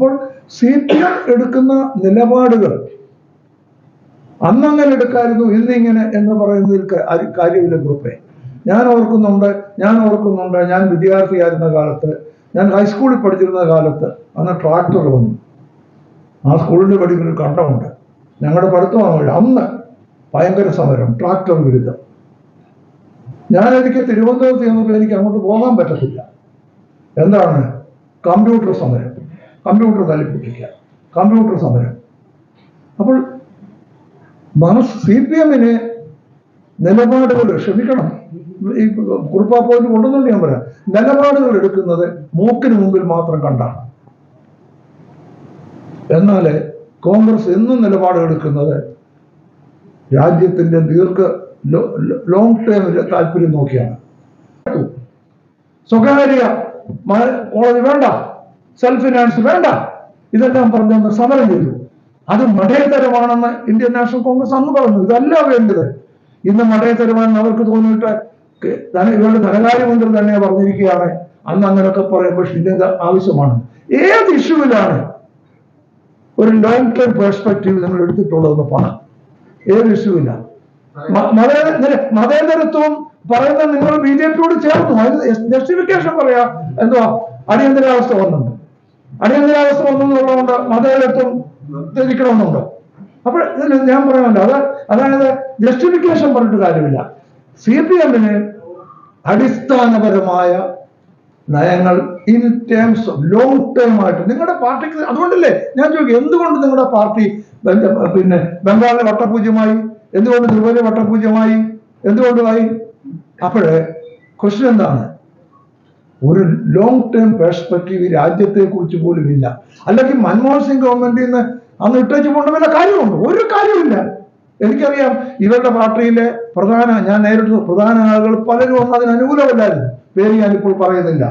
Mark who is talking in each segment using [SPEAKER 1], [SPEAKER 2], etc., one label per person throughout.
[SPEAKER 1] അപ്പോൾ C P M എടുക്കുന്ന നിലപാടുകൾ അന്നങ്ങനെ എടുക്കായിരുന്നു ഇന്നിങ്ങനെ എന്ന് പറയുന്നതിൽ കാര്യമില്ല ഗ്രൂപ്പേ. ഞാൻ ഓർക്കുന്നുണ്ട് ഞാൻ ഓർക്കുന്നുണ്ട് ഞാൻ വിദ്യാർത്ഥിയായിരുന്ന കാലത്ത് ഞാൻ ഹൈസ്കൂളിൽ പഠിച്ചിരുന്ന കാലത്ത് അന്ന് ട്രാക്ടർ വന്നു. ആ സ്കൂളിന്റെ പഠിക്കുന്ന കണ്ടമുണ്ട് ഞങ്ങളുടെ പഠിത്തമാണ് അന്ന് ഭയങ്കര സമരം ട്രാക്ടർ വിരുദ്ധം. ഞാൻ എനിക്ക് തിരുവനന്തപുരത്ത് ചെന്നപ്പോൾ എനിക്ക് അങ്ങോട്ട് പോകാൻ പറ്റത്തില്ല. എന്താണ്? കമ്പ്യൂട്ടർ സമരം. കമ്പ്യൂട്ടർ തല്ലിപ്പൊട്ടിക്കുക കമ്പ്യൂട്ടർ സമരം. അപ്പോൾ മനസ് സി പി എമ്മിന് നിലപാടുകൾ ക്ഷമിക്കണം. ഈ കുറിപ്പാപ്പോയിന് കൊണ്ടുവന്നുകൊണ്ട് ഞാൻ പറയാം. നിലപാടുകൾ എടുക്കുന്നത് മൂക്കിന് മുമ്പിൽ മാത്രം കണ്ടാണ്. എന്നാൽ കോൺഗ്രസ് എന്നും നിലപാടുകളെടുക്കുന്നത് രാജ്യത്തിന്റെ ദീർഘ ലോങ് ടേം താല്പര്യം നോക്കിയാണ്. സ്വകാര്യ കോളേജ് വേണ്ട. സെൽഫ് ഫിനാൻസ് വേണ്ട. ഇതെല്ലാം പറഞ്ഞൊന്ന് സമരം ചെയ്തു. അത് മടയത്തരമാണെന്ന് ഇന്ത്യൻ നാഷണൽ കോൺഗ്രസ് അന്ന് പറഞ്ഞു. ഇതല്ല വേണ്ടത്. ഇന്ന് മടയത്തരമാണെന്ന് അവർക്ക് തോന്നിയിട്ട് ഇവരുടെ ധനകാര്യമന്ത്രി തന്നെ പറഞ്ഞിരിക്കുകയാണ്. അന്ന് അങ്ങനെയൊക്കെ പറയുമ്പോൾ ഇത് ആവശ്യമാണ്. ഏത് ഇഷ്യൂവിലാണ് ഒരു ലോങ് ടേം പെർസ്പെക്റ്റീവ് നിങ്ങൾ എടുത്തിട്ടുള്ളതെന്ന് പണം ഏത് ഇഷ്യൂവില്ല മതേതരത്വം പറയുന്ന നിങ്ങൾ ബി ജെ പിയോട് ചേർന്നു. അതിന് ജസ്റ്റിഫിക്കേഷൻ പറയാ. എന്തുവാ? അടിയന്തരാവസ്ഥ വന്നുണ്ട് അടിയന്തരാവസ്ഥ വന്നതുള്ളതുകൊണ്ട് മതേതരത്വം ധരിക്കണമെന്നുണ്ടോ അപ്പോൾ ഇതിൽ ഞാൻ പറയാമല്ലോ അത് അതായത് ജസ്റ്റിഫിക്കേഷൻ പറഞ്ഞിട്ട് കാര്യമില്ല. സി പി എമ്മിന് അടിസ്ഥാനപരമായ നയങ്ങൾ in terms of long term ആയിട്ട് നിങ്ങളുടെ പാർട്ടിക്ക് അതുകൊണ്ടല്ലേ ഞാൻ ചോദിക്കും എന്തുകൊണ്ട് നിങ്ങളുടെ പാർട്ടി പിന്നെ ബംഗാളിലെ വട്ടപൂജ്യമായി എന്തുകൊണ്ട് ത്രിപുര വട്ടപൂജ്യമായി എന്തുകൊണ്ടുമായി? അപ്പോഴേ ക്വസ്റ്റ്യൻ എന്താണ്? ഒരു ലോങ് ടേം പെർസ്പെക്റ്റീവ് രാജ്യത്തെ കുറിച്ച് പോലും ഇല്ല. അല്ലെങ്കിൽ മൻമോഹൻ സിംഗ് ഗവൺമെന്റിൽ നിന്ന് അന്ന് ഇട്ടേച്ച് വല്ല കാര്യമുണ്ട്? ഒരു കാര്യമില്ല എനിക്കറിയാം ഇവരുടെ പാർട്ടിയിലെ പ്രധാന ഞാൻ നേരിട്ട് പ്രധാന ആളുകൾ പലരും ഒന്നും അതിന് അനുകൂലമല്ലായിരുന്നു. പേര് ഞാനിപ്പോൾ പറയുന്നില്ല.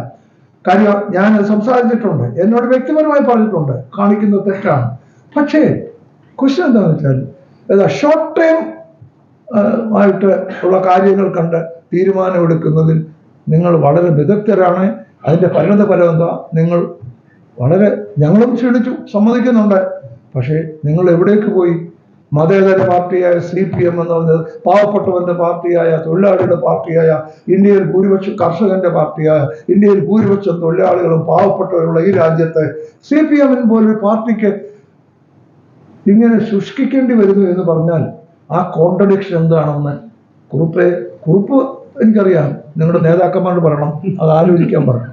[SPEAKER 1] കാര്യം ഞാൻ സംസാരിച്ചിട്ടുണ്ട്. എന്നോട് വ്യക്തിപരമായി പറഞ്ഞിട്ടുണ്ട്. കാണിക്കുന്നത് തെറ്റാണ്. പക്ഷേ ക്വസ്റ്റ്യൻ എന്താണെന്ന് വെച്ചാൽ ഏതാ ഷോർട്ട് ടൈം ആയിട്ട് ഉള്ള കാര്യങ്ങൾ കണ്ട് തീരുമാനമെടുക്കുന്നതിൽ നിങ്ങൾ വളരെ വിദഗ്ധരാണ് അതിന്റെ പരിണത ഫലം എന്താ? നിങ്ങൾ വളരെ ഞങ്ങളും ക്ഷണിച്ചു സമ്മതിക്കുന്നുണ്ട്. പക്ഷേ നിങ്ങൾ എവിടേക്ക് പോയി? മതേതര പാർട്ടിയായ സി പി എം എന്ന് പറഞ്ഞത് പാവപ്പെട്ടവന്റെ പാർട്ടിയായ തൊഴിലാളിയുടെ പാർട്ടിയായ ഇന്ത്യയിൽ ഭൂരിപക്ഷം കർഷകന്റെ പാർട്ടിയായ ഇന്ത്യയിൽ ഭൂരിപക്ഷം തൊഴിലാളികളും പാവപ്പെട്ടവരുള്ള ഈ രാജ്യത്തെ സി പി എമ്മിന് പോലൊരു പാർട്ടിക്ക് ഇങ്ങനെ ശുഷ്കിക്കേണ്ടി വരുന്നു എന്ന് പറഞ്ഞാൽ ആ കോൺട്രഡിക്ഷൻ എന്താണെന്ന് കുറുപ്പെ കുറുപ്പ് എനിക്കറിയാം. നിങ്ങളുടെ നേതാക്കന്മാരോട് പറയണം. അത് ആലോചിക്കാൻ പറയണം.